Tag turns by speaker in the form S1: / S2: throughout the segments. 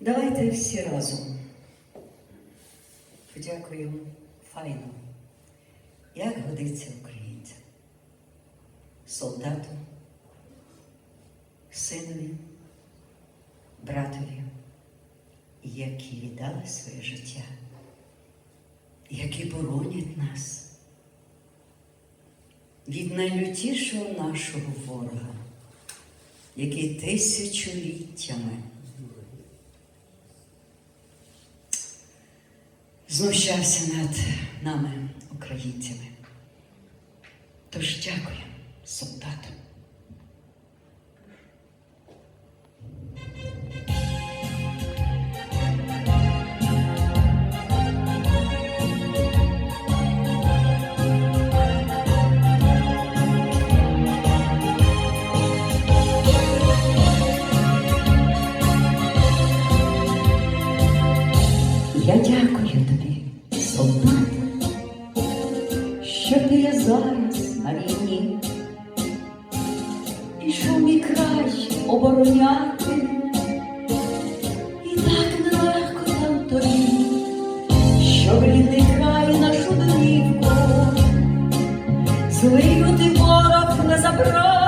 S1: Давайте всі разом. Подякуємо. Файно, як годиться українцям, солдату, синові, братові, які віддали своє життя, які боронять нас? Від найлютішого нашого ворога, який тисячоліттями знущався над нами, українцями. Тож дякую солдатам. Я дякую обороняти, і так нелегко там тобі, що рідний край нашу домівку, злий ти ворог не забрав,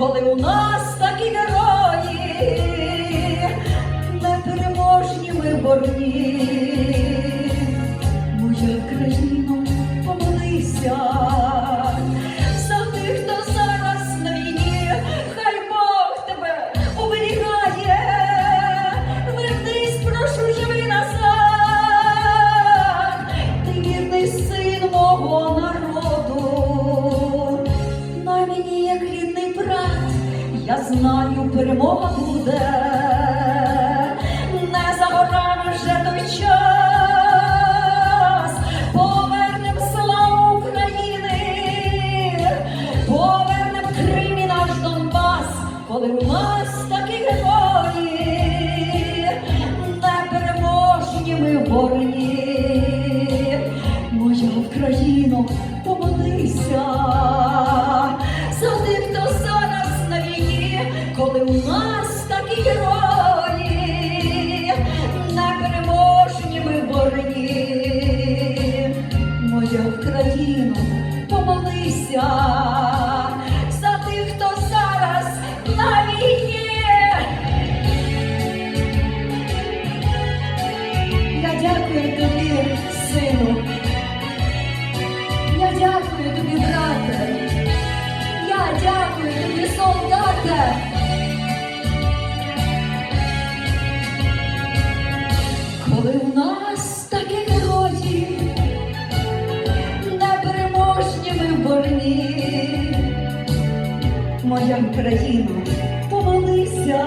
S1: коли у нас такі герої, непереможні ми борні. Мені як рідний брат, я знаю, перемога буде. Не за горами вже той час, повернем славу України, повернем Крим і наш Донбас, коли у нас такі герої, непереможні ми в борні. Коли у нас такі герої, непереможні ми борні. Моя Україно, помолися за тих, хто зараз на війні. Я дякую тобі, сину. Я дякую тобі, брате. Я дякую тобі, солдате. Моя країна, помолися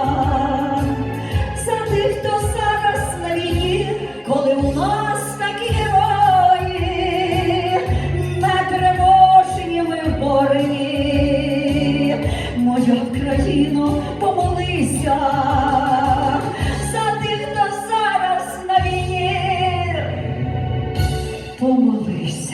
S1: за тих, хто зараз на війні, коли у нас такі герої, непереможні ми в борні. Моя країно, помолися за тих, хто зараз на війні. Помолися.